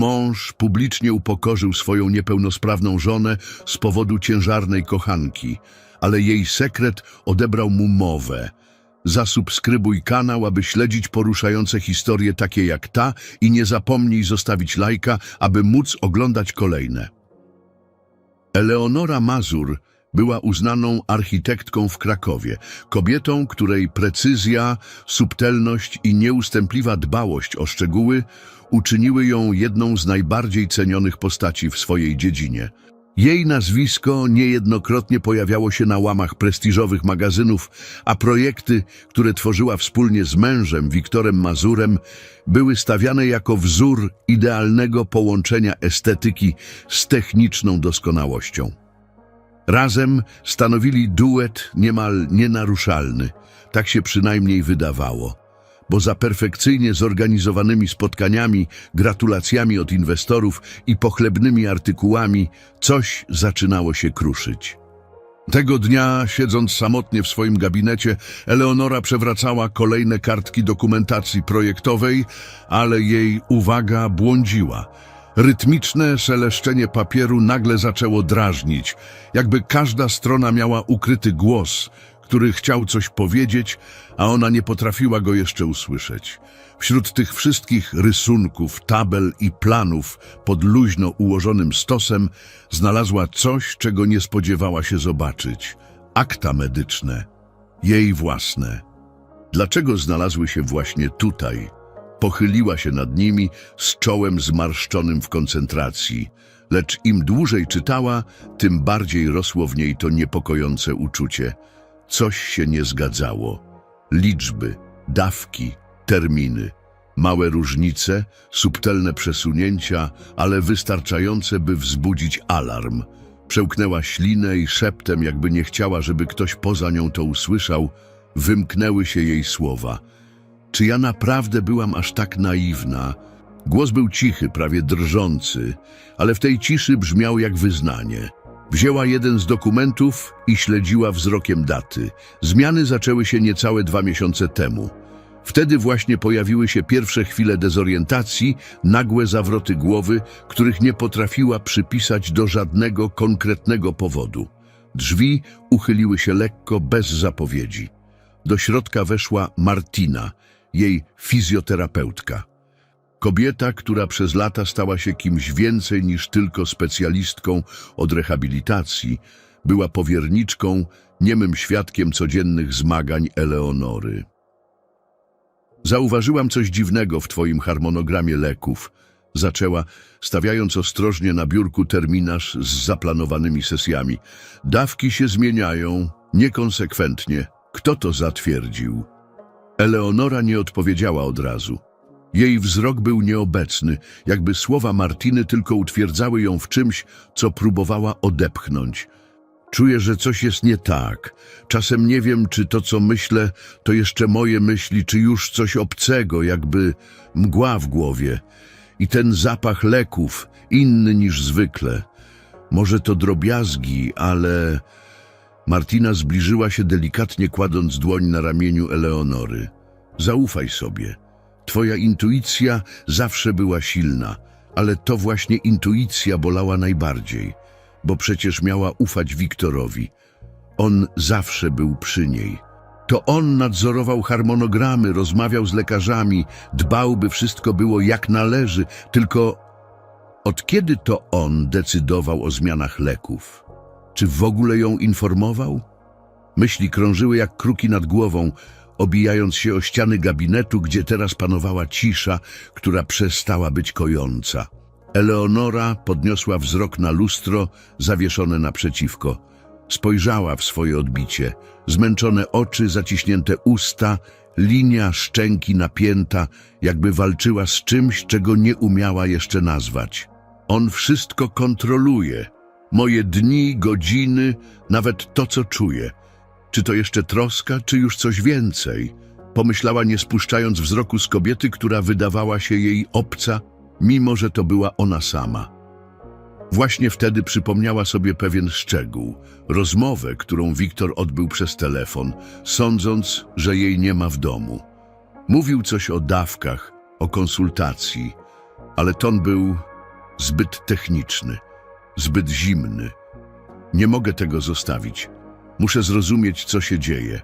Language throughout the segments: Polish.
Mąż publicznie upokorzył swoją niepełnosprawną żonę z powodu ciężarnej kochanki, ale jej sekret odebrał mu mowę. Zasubskrybuj kanał, aby śledzić poruszające historie takie jak ta i nie zapomnij zostawić lajka, aby móc oglądać kolejne. Eleonora Mazur była uznaną architektką w Krakowie, kobietą, której precyzja, subtelność i nieustępliwa dbałość o szczegóły uczyniły ją jedną z najbardziej cenionych postaci w swojej dziedzinie. Jej nazwisko niejednokrotnie pojawiało się na łamach prestiżowych magazynów, a projekty, które tworzyła wspólnie z mężem Wiktorem Mazurem, były stawiane jako wzór idealnego połączenia estetyki z techniczną doskonałością. Razem stanowili duet niemal nienaruszalny, tak się przynajmniej wydawało, bo za perfekcyjnie zorganizowanymi spotkaniami, gratulacjami od inwestorów i pochlebnymi artykułami coś zaczynało się kruszyć. Tego dnia, siedząc samotnie w swoim gabinecie, Eleonora przewracała kolejne kartki dokumentacji projektowej, ale jej uwaga błądziła. Rytmiczne szeleszczenie papieru nagle zaczęło drażnić, jakby każda strona miała ukryty głos, który chciał coś powiedzieć, a ona nie potrafiła go jeszcze usłyszeć. Wśród tych wszystkich rysunków, tabel i planów pod luźno ułożonym stosem znalazła coś, czego nie spodziewała się zobaczyć. Akta medyczne, jej własne. Dlaczego znalazły się właśnie tutaj? Pochyliła się nad nimi z czołem zmarszczonym w koncentracji, lecz im dłużej czytała, tym bardziej rosło w niej to niepokojące uczucie. Coś się nie zgadzało. Liczby, dawki, terminy. Małe różnice, subtelne przesunięcia, ale wystarczające, by wzbudzić alarm. Przełknęła ślinę i szeptem, jakby nie chciała, żeby ktoś poza nią to usłyszał, wymknęły się jej słowa – czy ja naprawdę byłam aż tak naiwna? Głos był cichy, prawie drżący, ale w tej ciszy brzmiał jak wyznanie. Wzięła jeden z dokumentów i śledziła wzrokiem daty. Zmiany zaczęły się niecałe dwa miesiące temu. Wtedy właśnie pojawiły się pierwsze chwile dezorientacji, nagłe zawroty głowy, których nie potrafiła przypisać do żadnego konkretnego powodu. Drzwi uchyliły się lekko, bez zapowiedzi. Do środka weszła Martina, jej fizjoterapeutka. Kobieta, która przez lata stała się kimś więcej niż tylko specjalistką od rehabilitacji, była powierniczką, niemym świadkiem codziennych zmagań Eleonory. Zauważyłam coś dziwnego w twoim harmonogramie leków, zaczęła, stawiając ostrożnie na biurku terminarz z zaplanowanymi sesjami. Dawki się zmieniają, niekonsekwentnie. Kto to zatwierdził? Eleonora nie odpowiedziała od razu. Jej wzrok był nieobecny, jakby słowa Martiny tylko utwierdzały ją w czymś, co próbowała odepchnąć. Czuję, że coś jest nie tak. Czasem nie wiem, czy to, co myślę, to jeszcze moje myśli, czy już coś obcego, jakby mgła w głowie. I ten zapach leków, inny niż zwykle. Może to drobiazgi, ale... Martina zbliżyła się delikatnie kładąc dłoń na ramieniu Eleonory. Zaufaj sobie. Twoja intuicja zawsze była silna, ale to właśnie intuicja bolała najbardziej, bo przecież miała ufać Wiktorowi. On zawsze był przy niej. To on nadzorował harmonogramy, rozmawiał z lekarzami, dbał, by wszystko było jak należy, tylko od kiedy to on decydował o zmianach leków? Czy w ogóle ją informował? Myśli krążyły jak kruki nad głową, obijając się o ściany gabinetu, gdzie teraz panowała cisza, która przestała być kojąca. Eleonora podniosła wzrok na lustro zawieszone naprzeciwko. Spojrzała w swoje odbicie. Zmęczone oczy, zaciśnięte usta, linia szczęki napięta, jakby walczyła z czymś, czego nie umiała jeszcze nazwać. On wszystko kontroluje. Moje dni, godziny, nawet to, co czuję. Czy to jeszcze troska, czy już coś więcej? Pomyślała, nie spuszczając wzroku z kobiety, która wydawała się jej obca, mimo że to była ona sama. Właśnie wtedy przypomniała sobie pewien szczegół, rozmowę, którą Wiktor odbył przez telefon, sądząc, że jej nie ma w domu. Mówił coś o dawkach, o konsultacji, ale ton był zbyt techniczny, zbyt zimny. Nie mogę tego zostawić. Muszę zrozumieć, co się dzieje.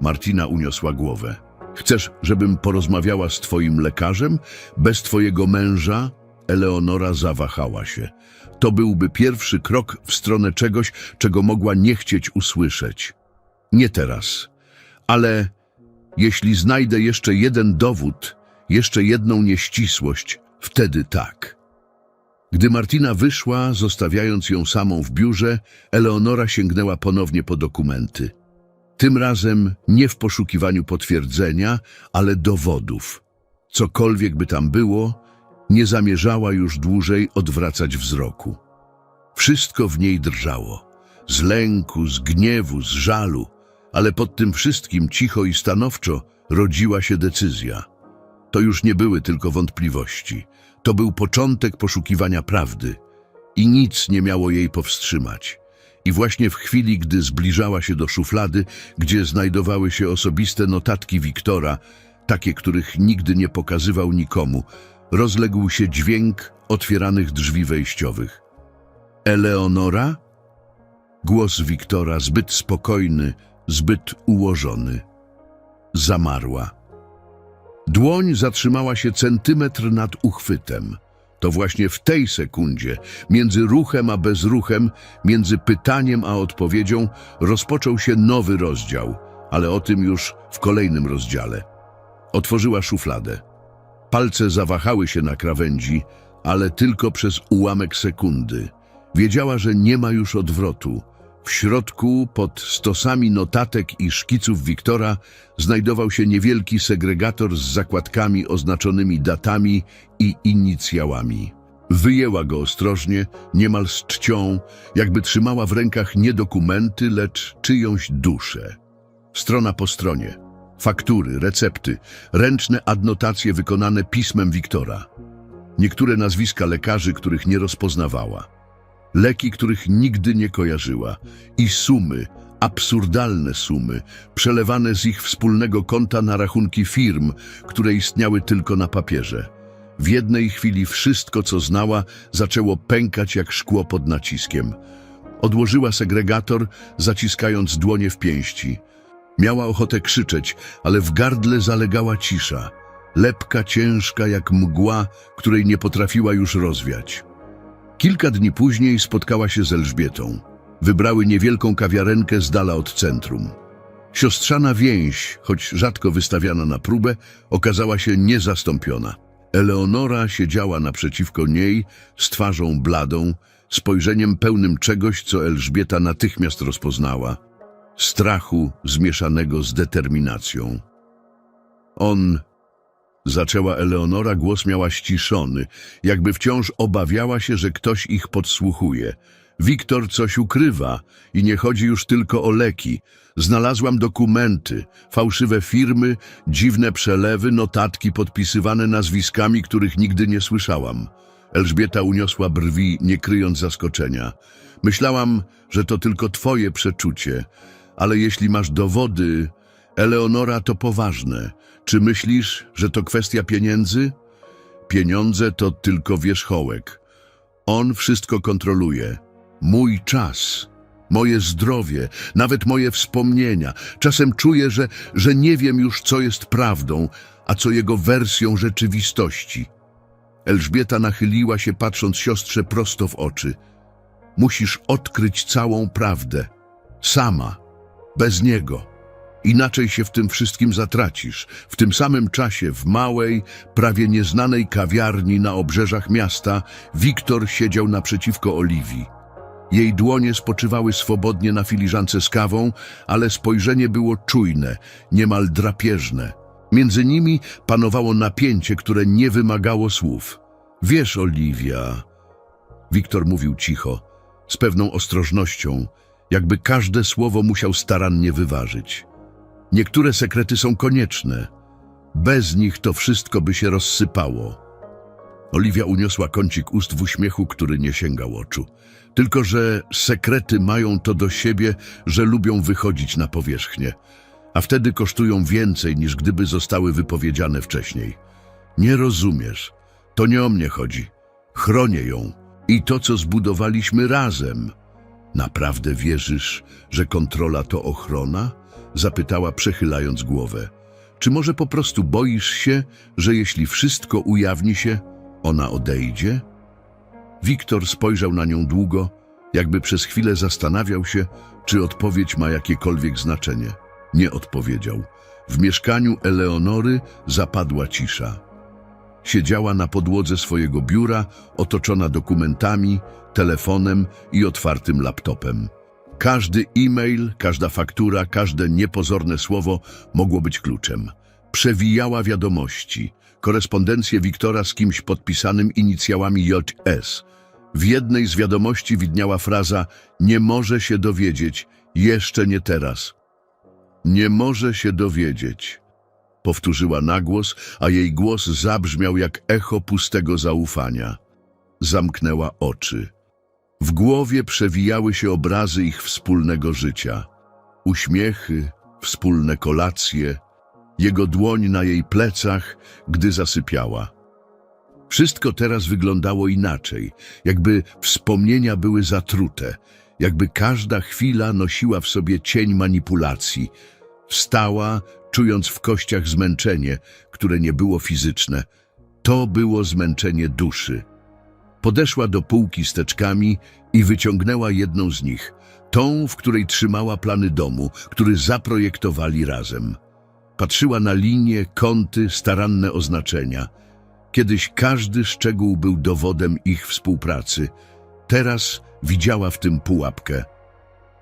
Martina uniosła głowę. Chcesz, żebym porozmawiała z twoim lekarzem? Bez twojego męża? Eleonora zawahała się. To byłby pierwszy krok w stronę czegoś, czego mogła nie chcieć usłyszeć. Nie teraz, ale jeśli znajdę jeszcze jeden dowód, jeszcze jedną nieścisłość, wtedy tak. Gdy Martina wyszła, zostawiając ją samą w biurze, Eleonora sięgnęła ponownie po dokumenty. Tym razem nie w poszukiwaniu potwierdzenia, ale dowodów. Cokolwiek by tam było, nie zamierzała już dłużej odwracać wzroku. Wszystko w niej drżało. Z lęku, z gniewu, z żalu, ale pod tym wszystkim cicho i stanowczo rodziła się decyzja. To już nie były tylko wątpliwości. To był początek poszukiwania prawdy i nic nie miało jej powstrzymać. I właśnie w chwili, gdy zbliżała się do szuflady, gdzie znajdowały się osobiste notatki Wiktora, takie, których nigdy nie pokazywał nikomu, rozległ się dźwięk otwieranych drzwi wejściowych. Eleonora? Głos Wiktora, zbyt spokojny, zbyt ułożony. Zamarła. Dłoń zatrzymała się centymetr nad uchwytem. To właśnie w tej sekundzie, między ruchem a bezruchem, między pytaniem a odpowiedzią, rozpoczął się nowy rozdział, ale o tym już w kolejnym rozdziale. Otworzyła szufladę. Palce zawahały się na krawędzi, ale tylko przez ułamek sekundy. Wiedziała, że nie ma już odwrotu. W środku, pod stosami notatek i szkiców Wiktora, znajdował się niewielki segregator z zakładkami oznaczonymi datami i inicjałami. Wyjęła go ostrożnie, niemal z czcią, jakby trzymała w rękach nie dokumenty, lecz czyjąś duszę. Strona po stronie. Faktury, recepty, ręczne adnotacje wykonane pismem Wiktora. Niektóre nazwiska lekarzy, których nie rozpoznawała leki, których nigdy nie kojarzyła i sumy, absurdalne sumy, przelewane z ich wspólnego konta na rachunki firm, które istniały tylko na papierze. W jednej chwili wszystko, co znała, zaczęło pękać jak szkło pod naciskiem. Odłożyła segregator, zaciskając dłonie w pięści. Miała ochotę krzyczeć, ale w gardle zalegała cisza. Lepka ciężka jak mgła, której nie potrafiła już rozwiać. Kilka dni później spotkała się z Elżbietą. Wybrały niewielką kawiarenkę z dala od centrum. Siostrzana więź, choć rzadko wystawiana na próbę, okazała się niezastąpiona. Eleonora siedziała naprzeciwko niej z twarzą bladą, spojrzeniem pełnym czegoś, co Elżbieta natychmiast rozpoznała. Strachu zmieszanego z determinacją. On Zaczęła Eleonora, głos miała ściszony, jakby wciąż obawiała się, że ktoś ich podsłuchuje. Wiktor coś ukrywa i nie chodzi już tylko o leki. Znalazłam dokumenty, fałszywe firmy, dziwne przelewy, notatki podpisywane nazwiskami, których nigdy nie słyszałam. Elżbieta uniosła brwi, nie kryjąc zaskoczenia. Myślałam, że to tylko twoje przeczucie, ale jeśli masz dowody, Eleonora, to poważne. Czy myślisz, że to kwestia pieniędzy? Pieniądze to tylko wierzchołek. On wszystko kontroluje. Mój czas, moje zdrowie, nawet moje wspomnienia. Czasem czuję, że, że nie wiem już, co jest prawdą, a co jego wersją rzeczywistości. Elżbieta nachyliła się, patrząc siostrze prosto w oczy. Musisz odkryć całą prawdę. Sama, bez niego. Inaczej się w tym wszystkim zatracisz. W tym samym czasie w małej, prawie nieznanej kawiarni na obrzeżach miasta Wiktor siedział naprzeciwko Oliwii. Jej dłonie spoczywały swobodnie na filiżance z kawą, ale spojrzenie było czujne, niemal drapieżne. Między nimi panowało napięcie, które nie wymagało słów. Wiesz, Oliwia, Wiktor mówił cicho, z pewną ostrożnością, jakby każde słowo musiał starannie wyważyć. Niektóre sekrety są konieczne. Bez nich to wszystko by się rozsypało. Oliwia uniosła kącik ust w uśmiechu, który nie sięgał oczu. Tylko, że sekrety mają to do siebie, że lubią wychodzić na powierzchnię, a wtedy kosztują więcej niż gdyby zostały wypowiedziane wcześniej. Nie rozumiesz. To nie o mnie chodzi. Chronię ją i to, co zbudowaliśmy razem. Naprawdę wierzysz, że kontrola to ochrona? Zapytała, przechylając głowę. Czy może po prostu boisz się, że jeśli wszystko ujawni się, ona odejdzie? Wiktor spojrzał na nią długo, jakby przez chwilę zastanawiał się, czy odpowiedź ma jakiekolwiek znaczenie. Nie odpowiedział. W mieszkaniu Eleonory zapadła cisza. Siedziała na podłodze swojego biura, otoczona dokumentami, telefonem i otwartym laptopem. Każdy e-mail, każda faktura, każde niepozorne słowo mogło być kluczem. Przewijała wiadomości, korespondencję Wiktora z kimś podpisanym inicjałami JS. W jednej z wiadomości widniała fraza nie może się dowiedzieć, jeszcze nie teraz. Nie może się dowiedzieć. Powtórzyła na głos, a jej głos zabrzmiał jak echo pustego zaufania. Zamknęła oczy. W głowie przewijały się obrazy ich wspólnego życia. Uśmiechy, wspólne kolacje, jego dłoń na jej plecach, gdy zasypiała. Wszystko teraz wyglądało inaczej, jakby wspomnienia były zatrute, jakby każda chwila nosiła w sobie cień manipulacji. Wstała, czując w kościach zmęczenie, które nie było fizyczne. To było zmęczenie duszy. Podeszła do półki z teczkami i wyciągnęła jedną z nich, tą, w której trzymała plany domu, który zaprojektowali razem. Patrzyła na linie, kąty, staranne oznaczenia. Kiedyś każdy szczegół był dowodem ich współpracy. Teraz widziała w tym pułapkę.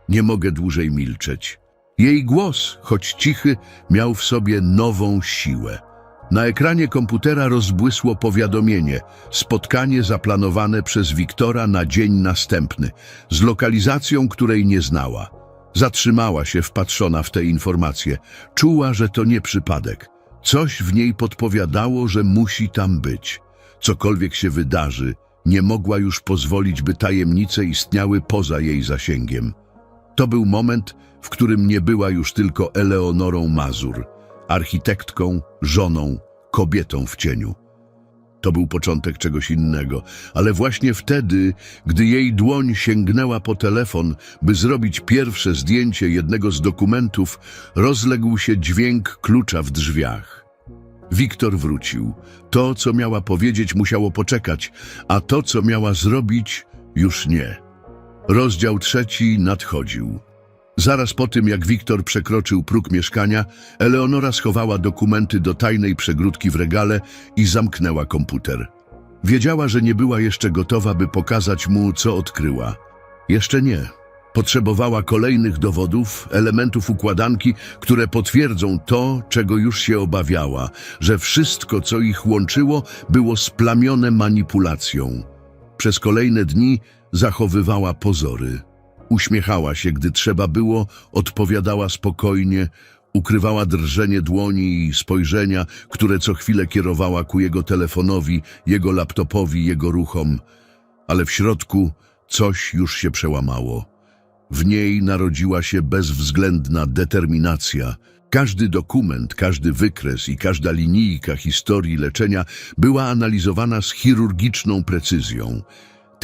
Nie mogę dłużej milczeć. Jej głos, choć cichy, miał w sobie nową siłę. Na ekranie komputera rozbłysło powiadomienie. Spotkanie zaplanowane przez Wiktora na dzień następny, z lokalizacją, której nie znała. Zatrzymała się wpatrzona w te informacje. Czuła, że to nie przypadek. Coś w niej podpowiadało, że musi tam być. Cokolwiek się wydarzy, nie mogła już pozwolić, by tajemnice istniały poza jej zasięgiem. To był moment, w którym nie była już tylko Eleonorą Mazur, architektką, żoną, kobietą w cieniu. To był początek czegoś innego, ale właśnie wtedy, gdy jej dłoń sięgnęła po telefon, by zrobić pierwsze zdjęcie jednego z dokumentów, rozległ się dźwięk klucza w drzwiach. Wiktor wrócił. To, co miała powiedzieć, musiało poczekać, a to, co miała zrobić, już nie. Rozdział trzeci nadchodził. Zaraz po tym, jak Wiktor przekroczył próg mieszkania, Eleonora schowała dokumenty do tajnej przegródki w regale i zamknęła komputer. Wiedziała, że nie była jeszcze gotowa, by pokazać mu, co odkryła. Jeszcze nie. Potrzebowała kolejnych dowodów, elementów układanki, które potwierdzą to, czego już się obawiała, że wszystko, co ich łączyło, było splamione manipulacją. Przez kolejne dni zachowywała pozory. Uśmiechała się, gdy trzeba było, odpowiadała spokojnie, ukrywała drżenie dłoni i spojrzenia, które co chwilę kierowała ku jego telefonowi, jego laptopowi, jego ruchom. Ale w środku coś już się przełamało. W niej narodziła się bezwzględna determinacja. Każdy dokument, każdy wykres i każda linijka historii leczenia była analizowana z chirurgiczną precyzją.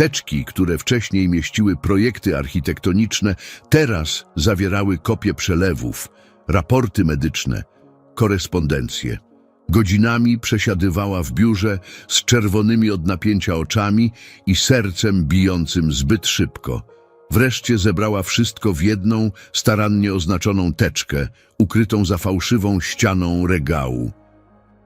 Teczki, które wcześniej mieściły projekty architektoniczne, teraz zawierały kopie przelewów, raporty medyczne, korespondencje. Godzinami przesiadywała w biurze z czerwonymi od napięcia oczami i sercem bijącym zbyt szybko. Wreszcie zebrała wszystko w jedną, starannie oznaczoną teczkę, ukrytą za fałszywą ścianą regału.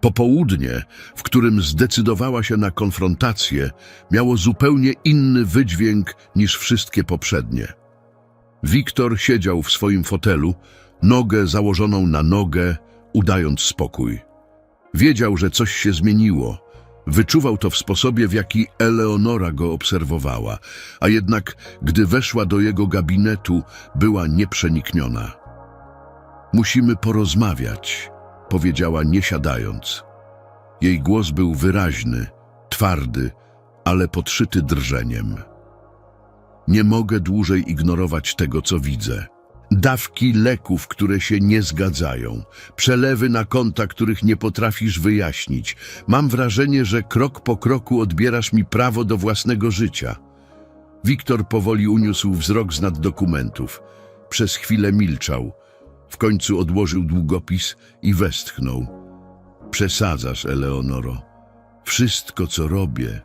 Popołudnie, w którym zdecydowała się na konfrontację, miało zupełnie inny wydźwięk niż wszystkie poprzednie. Wiktor siedział w swoim fotelu, nogę założoną na nogę, udając spokój. Wiedział, że coś się zmieniło. Wyczuwał to w sposobie, w jaki Eleonora go obserwowała, a jednak, gdy weszła do jego gabinetu, była nieprzenikniona. Musimy porozmawiać, powiedziała nie siadając. Jej głos był wyraźny, twardy, ale podszyty drżeniem. Nie mogę dłużej ignorować tego, co widzę. Dawki leków, które się nie zgadzają, przelewy na konta, których nie potrafisz wyjaśnić. Mam wrażenie, że krok po kroku odbierasz mi prawo do własnego życia. Wiktor powoli uniósł wzrok z nad dokumentów. Przez chwilę milczał. W końcu odłożył długopis i westchnął. Przesadzasz, Eleonoro. Wszystko, co robię,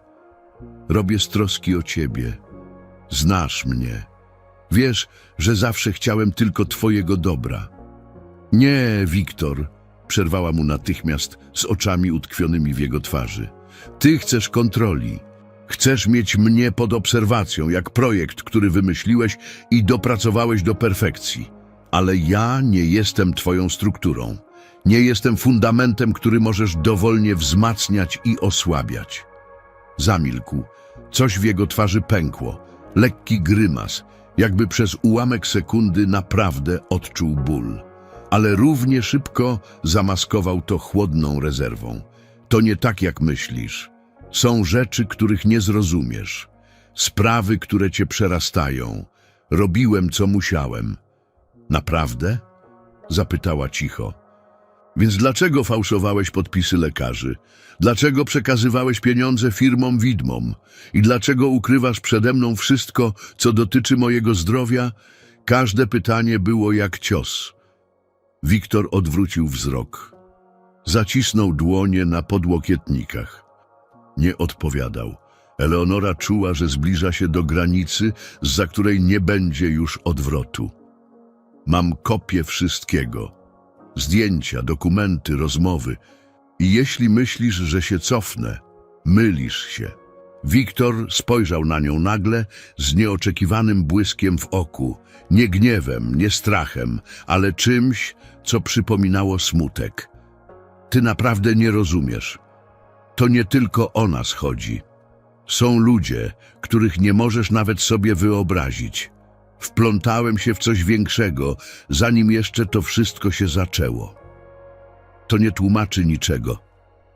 robię z troski o ciebie. Znasz mnie. Wiesz, że zawsze chciałem tylko twojego dobra. Nie, Wiktor, przerwała mu natychmiast z oczami utkwionymi w jego twarzy. Ty chcesz kontroli. Chcesz mieć mnie pod obserwacją, jak projekt, który wymyśliłeś i dopracowałeś do perfekcji. Ale ja nie jestem twoją strukturą. Nie jestem fundamentem, który możesz dowolnie wzmacniać i osłabiać. Zamilkł. Coś w jego twarzy pękło. Lekki grymas, jakby przez ułamek sekundy naprawdę odczuł ból. Ale równie szybko zamaskował to chłodną rezerwą. To nie tak, jak myślisz. Są rzeczy, których nie zrozumiesz. Sprawy, które cię przerastają. Robiłem, co musiałem. Naprawdę? Zapytała cicho. Więc dlaczego fałszowałeś podpisy lekarzy? Dlaczego przekazywałeś pieniądze firmom widmom? I dlaczego ukrywasz przede mną wszystko, co dotyczy mojego zdrowia? Każde pytanie było jak cios. Wiktor odwrócił wzrok. Zacisnął dłonie na podłokietnikach. Nie odpowiadał. Eleonora czuła, że zbliża się do granicy, za której nie będzie już odwrotu. Mam kopię wszystkiego. Zdjęcia, dokumenty, rozmowy. I jeśli myślisz, że się cofnę, mylisz się. Wiktor spojrzał na nią nagle z nieoczekiwanym błyskiem w oku. Nie gniewem, nie strachem, ale czymś, co przypominało smutek. Ty naprawdę nie rozumiesz. To nie tylko o nas chodzi. Są ludzie, których nie możesz nawet sobie wyobrazić. Wplątałem się w coś większego, zanim jeszcze to wszystko się zaczęło. To nie tłumaczy niczego,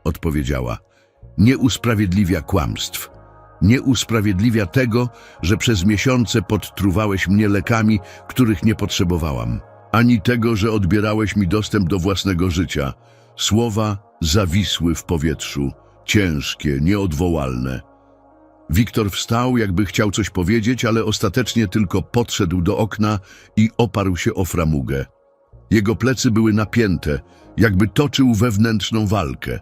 odpowiedziała. Nie usprawiedliwia kłamstw. Nie usprawiedliwia tego, że przez miesiące podtruwałeś mnie lekami, których nie potrzebowałam. Ani tego, że odbierałeś mi dostęp do własnego życia. Słowa zawisły w powietrzu, ciężkie, nieodwołalne. Wiktor wstał, jakby chciał coś powiedzieć, ale ostatecznie tylko podszedł do okna i oparł się o framugę. Jego plecy były napięte, jakby toczył wewnętrzną walkę.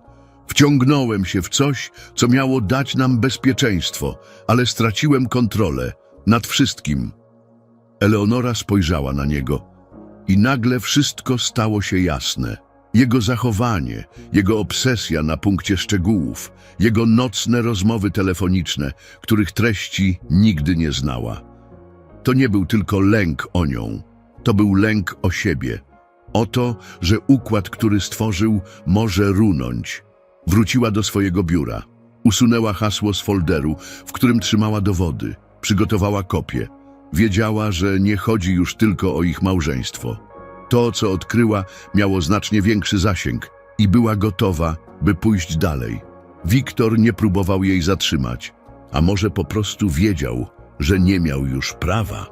Wciągnąłem się w coś, co miało dać nam bezpieczeństwo, ale straciłem kontrolę nad wszystkim. Eleonora spojrzała na niego i nagle wszystko stało się jasne. Jego zachowanie, jego obsesja na punkcie szczegółów, jego nocne rozmowy telefoniczne, których treści nigdy nie znała. To nie był tylko lęk o nią, to był lęk o siebie. O to, że układ, który stworzył, może runąć. Wróciła do swojego biura. Usunęła hasło z folderu, w którym trzymała dowody. Przygotowała kopię. Wiedziała, że nie chodzi już tylko o ich małżeństwo. To, co odkryła, miało znacznie większy zasięg i była gotowa, by pójść dalej. Wiktor nie próbował jej zatrzymać, a może po prostu wiedział, że nie miał już prawa.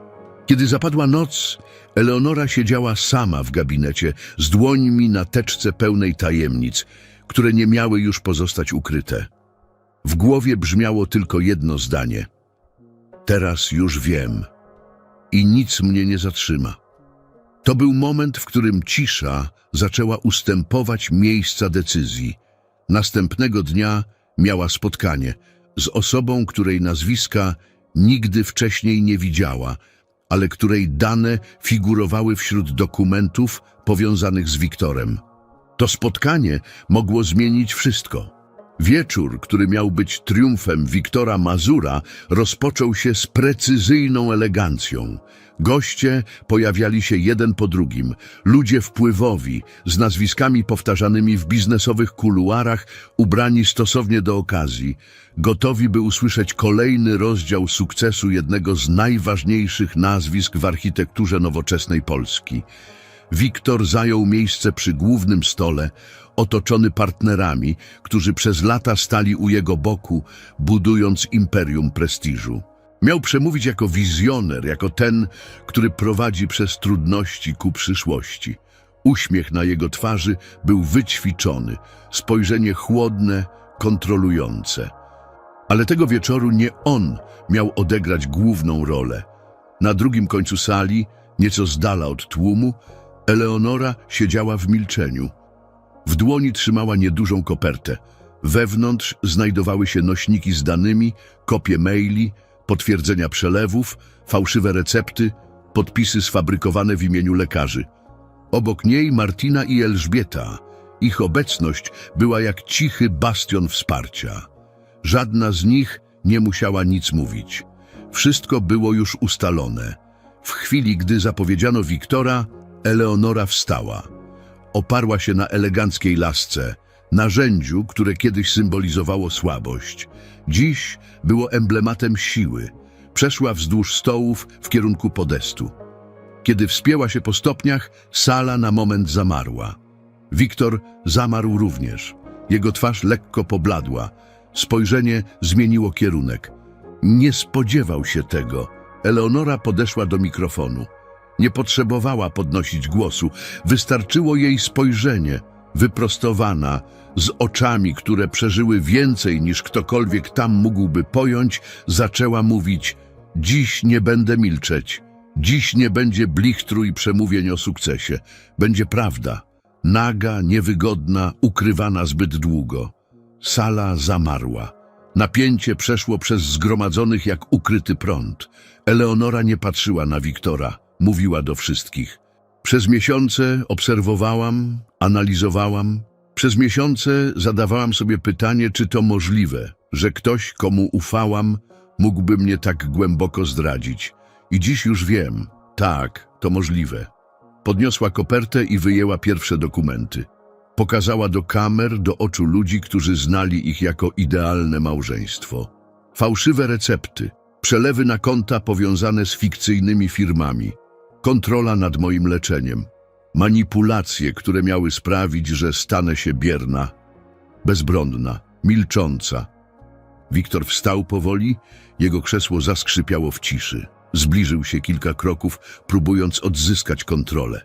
Kiedy zapadła noc, Eleonora siedziała sama w gabinecie z dłońmi na teczce pełnej tajemnic, które nie miały już pozostać ukryte. W głowie brzmiało tylko jedno zdanie. Teraz już wiem i nic mnie nie zatrzyma. To był moment, w którym cisza zaczęła ustępować miejsca decyzji. Następnego dnia miała spotkanie z osobą, której nazwiska nigdy wcześniej nie widziała, ale której dane figurowały wśród dokumentów powiązanych z Wiktorem. To spotkanie mogło zmienić wszystko. Wieczór, który miał być triumfem Wiktora Mazura, rozpoczął się z precyzyjną elegancją. Goście pojawiali się jeden po drugim, ludzie wpływowi, z nazwiskami powtarzanymi w biznesowych kuluarach, ubrani stosownie do okazji, gotowi by usłyszeć kolejny rozdział sukcesu jednego z najważniejszych nazwisk w architekturze nowoczesnej Polski. Wiktor zajął miejsce przy głównym stole, otoczony partnerami, którzy przez lata stali u jego boku, budując imperium prestiżu. Miał przemówić jako wizjoner, jako ten, który prowadzi przez trudności ku przyszłości. Uśmiech na jego twarzy był wyćwiczony, spojrzenie chłodne, kontrolujące. Ale tego wieczoru nie on miał odegrać główną rolę. Na drugim końcu sali, nieco z dala od tłumu, Eleonora siedziała w milczeniu. W dłoni trzymała niedużą kopertę. Wewnątrz znajdowały się nośniki z danymi, kopie maili, potwierdzenia przelewów, fałszywe recepty, podpisy sfabrykowane w imieniu lekarzy. Obok niej Martina i Elżbieta. Ich obecność była jak cichy bastion wsparcia. Żadna z nich nie musiała nic mówić. Wszystko było już ustalone. W chwili, gdy zapowiedziano Wiktora, Eleonora wstała. Oparła się na eleganckiej lasce, narzędziu, które kiedyś symbolizowało słabość. Dziś było emblematem siły. Przeszła wzdłuż stołów w kierunku podestu. Kiedy wspięła się po stopniach, sala na moment zamarła. Wiktor zamarł również. Jego twarz lekko pobladła. Spojrzenie zmieniło kierunek. Nie spodziewał się tego. Eleonora podeszła do mikrofonu. Nie potrzebowała podnosić głosu. Wystarczyło jej spojrzenie, wyprostowana, z oczami, które przeżyły więcej niż ktokolwiek tam mógłby pojąć, zaczęła mówić: Dziś nie będę milczeć. Dziś nie będzie blichtru i przemówień o sukcesie. Będzie prawda. Naga, niewygodna, ukrywana zbyt długo. Sala zamarła. Napięcie przeszło przez zgromadzonych jak ukryty prąd. Eleonora nie patrzyła na Wiktora, mówiła do wszystkich. Przez miesiące obserwowałam, analizowałam. Przez miesiące zadawałam sobie pytanie, czy to możliwe, że ktoś, komu ufałam, mógłby mnie tak głęboko zdradzić. I dziś już wiem, tak, to możliwe. Podniosła kopertę i wyjęła pierwsze dokumenty. Pokazała do kamer, do oczu ludzi, którzy znali ich jako idealne małżeństwo. Fałszywe recepty, przelewy na konta powiązane z fikcyjnymi firmami, kontrola nad moim leczeniem, manipulacje, które miały sprawić, że stanę się bierna, bezbronna, milcząca. Wiktor wstał powoli, jego krzesło zaskrzypiało w ciszy. Zbliżył się kilka kroków, próbując odzyskać kontrolę.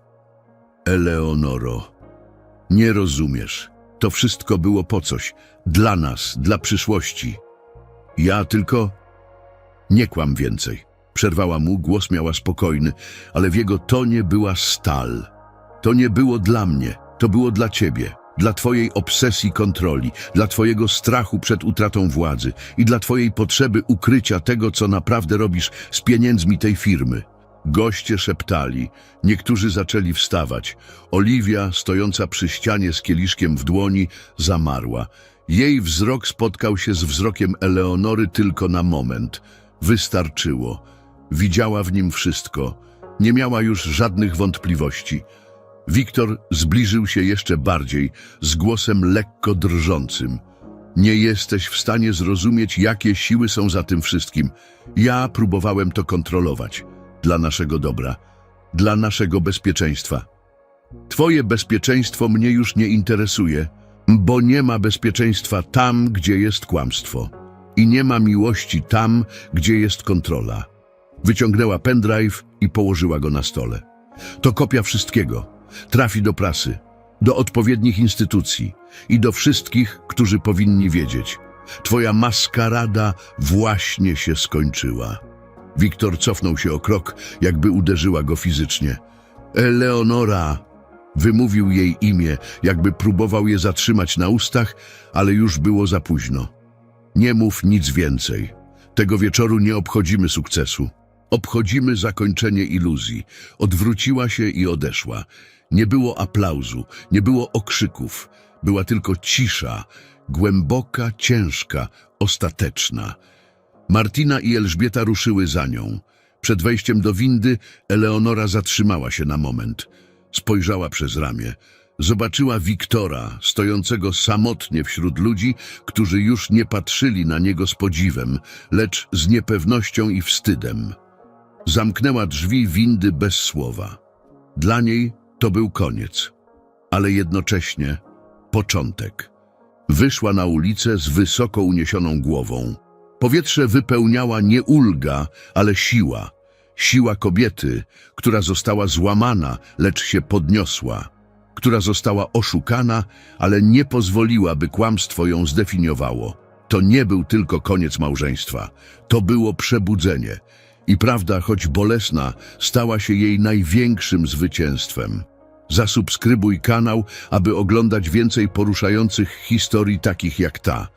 Eleonoro, nie rozumiesz. To wszystko było po coś. Dla nas, dla przyszłości. Ja tylko... Nie kłam więcej. Przerwała mu, głos miała spokojny, ale w jego tonie była stal. To nie było dla mnie, to było dla ciebie, dla twojej obsesji kontroli, dla twojego strachu przed utratą władzy i dla twojej potrzeby ukrycia tego, co naprawdę robisz z pieniędzmi tej firmy. Goście szeptali, niektórzy zaczęli wstawać. Oliwia, stojąca przy ścianie z kieliszkiem w dłoni, zamarła. Jej wzrok spotkał się z wzrokiem Eleonory tylko na moment. Wystarczyło. Widziała w nim wszystko. Nie miała już żadnych wątpliwości. Wiktor zbliżył się jeszcze bardziej, z głosem lekko drżącym. Nie jesteś w stanie zrozumieć, jakie siły są za tym wszystkim. Ja próbowałem to kontrolować. Dla naszego dobra. Dla naszego bezpieczeństwa. Twoje bezpieczeństwo mnie już nie interesuje, bo nie ma bezpieczeństwa tam, gdzie jest kłamstwo. I nie ma miłości tam, gdzie jest kontrola. Wyciągnęła pendrive i położyła go na stole. To kopia wszystkiego. Trafi do prasy, do odpowiednich instytucji i do wszystkich, którzy powinni wiedzieć. Twoja maskarada właśnie się skończyła. Wiktor cofnął się o krok, jakby uderzyła go fizycznie. Eleonora! Wymówił jej imię, jakby próbował je zatrzymać na ustach, ale już było za późno. Nie mów nic więcej. Tego wieczoru nie obchodzimy sukcesu. Obchodzimy zakończenie iluzji. Odwróciła się i odeszła. Nie było aplauzu, nie było okrzyków. Była tylko cisza, głęboka, ciężka, ostateczna. Martina i Elżbieta ruszyły za nią. Przed wejściem do windy Eleonora zatrzymała się na moment. Spojrzała przez ramię. Zobaczyła Wiktora, stojącego samotnie wśród ludzi, którzy już nie patrzyli na niego z podziwem, lecz z niepewnością i wstydem. Zamknęła drzwi windy bez słowa. Dla niej to był koniec, ale jednocześnie początek. Wyszła na ulicę z wysoko uniesioną głową. Powietrze wypełniała nie ulga, ale siła. Siła kobiety, która została złamana, lecz się podniosła. Która została oszukana, ale nie pozwoliła, by kłamstwo ją zdefiniowało. To nie był tylko koniec małżeństwa. To było przebudzenie. I prawda, choć bolesna, stała się jej największym zwycięstwem. Zasubskrybuj kanał, aby oglądać więcej poruszających historii takich jak ta.